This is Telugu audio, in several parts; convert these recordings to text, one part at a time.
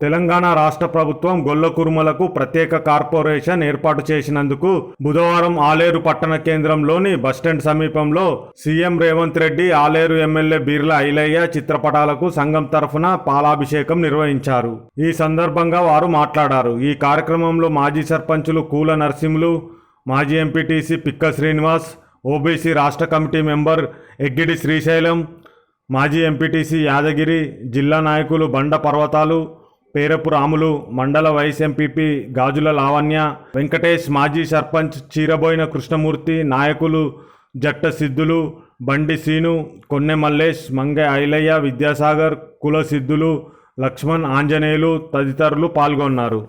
తెలంగాణ రాష్ట్ర ప్రభుత్వం గొల్ల కురుమలకు ప్రత్యేక కార్పొరేషన్ ఏర్పాటు చేసినందుకు బుధవారం ఆలేరు పట్టణ కేంద్రంలోని బస్టాండ్ సమీపంలో సీఎం రేవంత్ రెడ్డి ఆలేరు ఎమ్మెల్యే బీర్ల ఐలయ్య చిత్రపటాలకు సంఘం తరఫున పాలాభిషేకం నిర్వహించారు. ఈ సందర్భంగా వారు మాట్లాడారు. ఈ కార్యక్రమంలో మాజీ సర్పంచులు కూల నరసింహులు మాజీ ఎంపీటీసీ పిక్క శ్రీనివాస్ ఓబీసీ రాష్ట్ర కమిటీ మెంబర్ ఎగ్గిడి శ్రీశైలం మాజీ ఎంపీటీసీ యాదగిరి జిల్లా నాయకులు బండ పర్వతాలు పేరపు రాములు మండల వైస్ ఎంపీపీ గాజుల లావణ్య వెంకటేష్ మాజీ సర్పంచ్ చీరబోయిన కృష్ణమూర్తి నాయకులు జట్ట సిద్ధులు బండి సీను కొన్నె మల్లేష్ మంగె ఐలయ్య విద్యాసాగర్ కుల సిద్ధులు లక్ష్మణ్ ఆంజనేయులు తదితరులు పాల్గొన్నారు.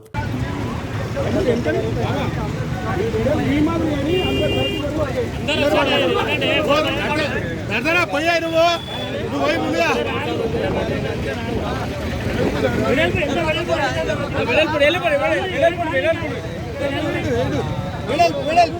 పోయా నువ్వు? నువ్వు పోయి ముందుగా. వెడల్పు వెడల్పు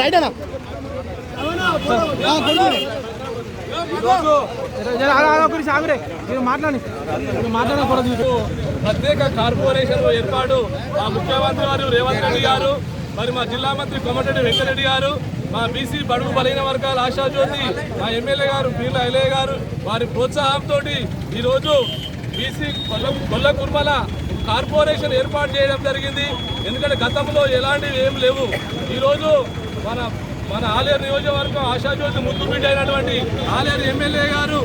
రైట్ అన్నా మాట్లాడి మాట్లాడకూడదు ప్రత్యేక కార్పొరేషన్ ఏర్పాటు మా ముఖ్యమంత్రి గారు రేవంత్ రెడ్డి గారు మరి మా జిల్లా మంత్రి కోమటిరెడ్డి వెంకరెడ్డి గారు మా బీసీ బడుగు బలైన వర్గాల ఆశాజ్యోతి మా ఎమ్మెల్యే గారు పీర్ల ఐలయ్య గారు వారి ప్రోత్సాహంతో ఈరోజు బీసీ కొల్ల కొల్ల కుర్మల కార్పొరేషన్ ఏర్పాటు చేయడం జరిగింది. ఎందుకంటే గతంలో ఎలాంటివి ఏం లేవు. ఈరోజు మన మన ఆలేరు నియోజకవర్గం ఆశాజ్యోతి ముద్దు బిడ్డ అయినటువంటి ఆలేరు ఎమ్మెల్యే గారు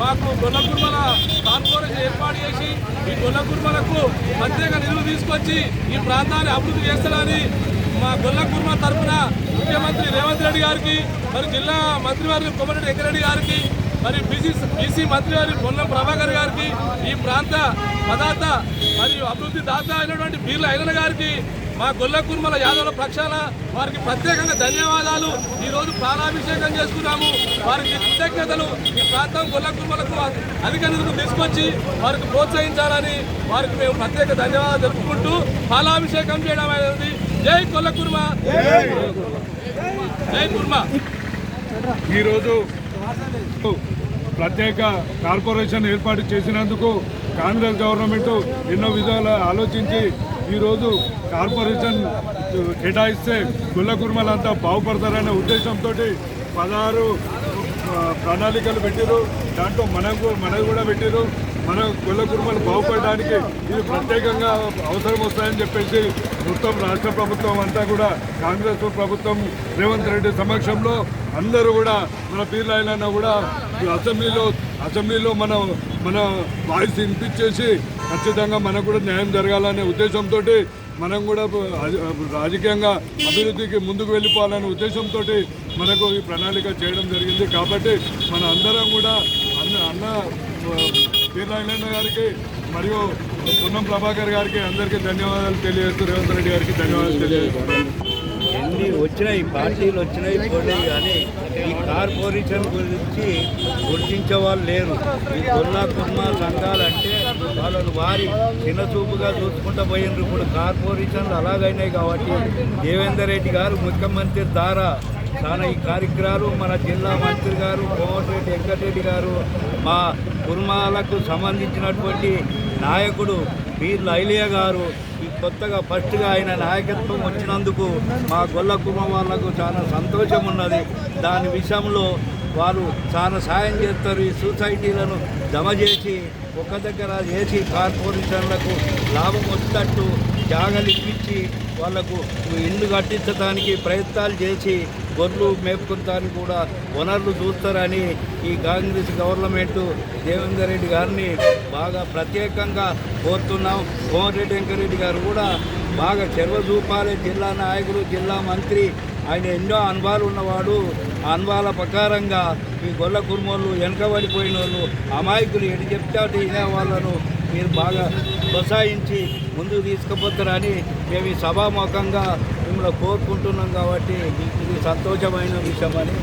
మాకు గొల్లకుర్మల కార్పొరేషన్ ఏర్పాటు చేసి ఈ గొల్లకుర్మలకు ప్రత్యేక నిధులు తీసుకొచ్చి ఈ ప్రాంతాన్ని అభివృద్ధి చేస్తారని మా గొల్లకుర్మ తరఫున ముఖ్యమంత్రి రేవంత్ రెడ్డి గారికి మరి జిల్లా మంత్రివర్గం కొమ్మరెడ్డి వెంకరెడ్డి గారికి మరి బీసీ బీసీ మంత్రి గారి పొన్నం ప్రభాకర్ గారికి ఈ ప్రాంత పదార్థ మరియు అభివృద్ధి దాత అయినటువంటి బీర్ల ఐలన గారికి మా గొల్ల కుర్మల యాదవుల పక్షాన వారికి ప్రత్యేకంగా ధన్యవాదాలు. ఈరోజు ప్రాణాభిషేకం చేసుకున్నాము. వారికి కృతజ్ఞతలు. ఈ ప్రాంతం గొల్ల కుర్మలకు అధిక నిధులు తీసుకొచ్చి వారికి ప్రోత్సహించాలని వారికి మేము ప్రత్యేక ధన్యవాదాలు జరుపుకుంటూ పాలాభిషేకం చేయడం అనేది జై గొల్ల కుర్మ. జై కుర్మ. ఈరోజు ప్రత్యేక కార్పొరేషన్ ఏర్పాటు చేసినందుకు కాంగ్రెస్ గవర్నమెంట్ ఎన్నో విధాలు ఆలోచించి ఈరోజు కార్పొరేషన్ కేటాయిస్తే గుల్ల కుర్మలంతా బాగుపడతారనే ఉద్దేశంతో పదహారు ప్రణాళికలు పెట్టారు దాంట్లో మనకు మనకు కూడా పెట్టారు మన గొల్ల కుటుంబాలు బాగుపడడానికి ఇది ప్రత్యేకంగా అవసరం వస్తాయని చెప్పేసి మొత్తం రాష్ట్ర ప్రభుత్వం అంతా కూడా కాంగ్రెస్ ప్రభుత్వం రేవంత్ రెడ్డి సమక్షంలో అందరూ కూడా మన పీర్లైన కూడా ఈ అసెంబ్లీలో అసెంబ్లీలో మన మన వాయిస్ వినిపించేసి ఖచ్చితంగా మనకు కూడా న్యాయం జరగాలనే ఉద్దేశంతో మనం కూడా రాజకీయంగా అభివృద్ధికి ముందుకు వెళ్ళిపోవాలనే ఉద్దేశంతో మనకు ఈ ప్రణాళిక చేయడం జరిగింది. కాబట్టి మన అందరం కూడా అన్న అన్న పీర్లాయన గారికి. మరియు పొన్నం ప్రభాకర్ గారికి అందరికీ ధన్యవాదాలు తెలియజేస్తూ రేవంత్ రెడ్డి గారికి ధన్యవాదాలు తెలియజేస్తున్నాను ఎన్ని వచ్చినాయి పార్టీలు వచ్చినాయి పోలేదు కానీ ఈ కార్పొరేషన్ గురించి గుర్తించే వాళ్ళు లేరు. ఈ కొల్లా కుర్మ సంఘాలు అంటే వాళ్ళను వారి చిన్నచూపుగా చూసుకుంటూ పోయినారు ఇప్పుడు. కార్పొరేషన్లు అలాగైనాయి కాబట్టి దేవేందర్ రెడ్డి గారు ముఖ్యమంత్రి ద్వారా చాలా ఈ కార్యక్రమాలు మన జిల్లా మంత్రి గారు కోమటిరెడ్డి వెంకటరెడ్డి గారు మా కుర్మాలకు సంబంధించినటువంటి నాయకుడు వీర్ ఐలియా గారు ఈ కొత్తగా ఫస్ట్గా ఆయన నాయకత్వం వచ్చినందుకు మా గొల్ల కుర్మ వాళ్ళకు చాలా సంతోషం ఉన్నది. దాని విషయంలో వారు చాలా సాయం చేస్తారు. ఈ సొసైటీలను జమ చేసి ఒక దగ్గర చేసి కార్పొరేషన్లకు లాభం వచ్చేటట్టు జాగలు ఇప్పించి వాళ్ళకు ఇల్లు కట్టించడానికి ప్రయత్నాలు చేసి గొర్రెలు మేపుకుంటానికి కూడా వనరులు చూస్తారని ఈ కాంగ్రెస్ గవర్నమెంట్ దేవేందర్ రెడ్డి గారిని బాగా ప్రత్యేకంగా కోరుతున్నాం. కోమటిరెడ్డి వెంకరెడ్డి గారు కూడా బాగా చెరువ చూపాలి. జిల్లా నాయకులు జిల్లా మంత్రి ఆయన ఎన్నో అనుభవాలు ఉన్నవాడు. అనుభవాల ప్రకారంగా ఈ గొల్ల కుర్మోళ్ళు వెనకబడిపోయిన వాళ్ళు అమాయకులు ఎటు చెప్తే అటు వాళ్ళను మీరు బాగా ప్రోత్సహించి ముందుకు తీసుకుపోతారని మేము ఈ సభాముఖంగా మిమ్మల్ని కోరుకుంటున్నాం కాబట్టి ఇది సంతోషమైన విషయమని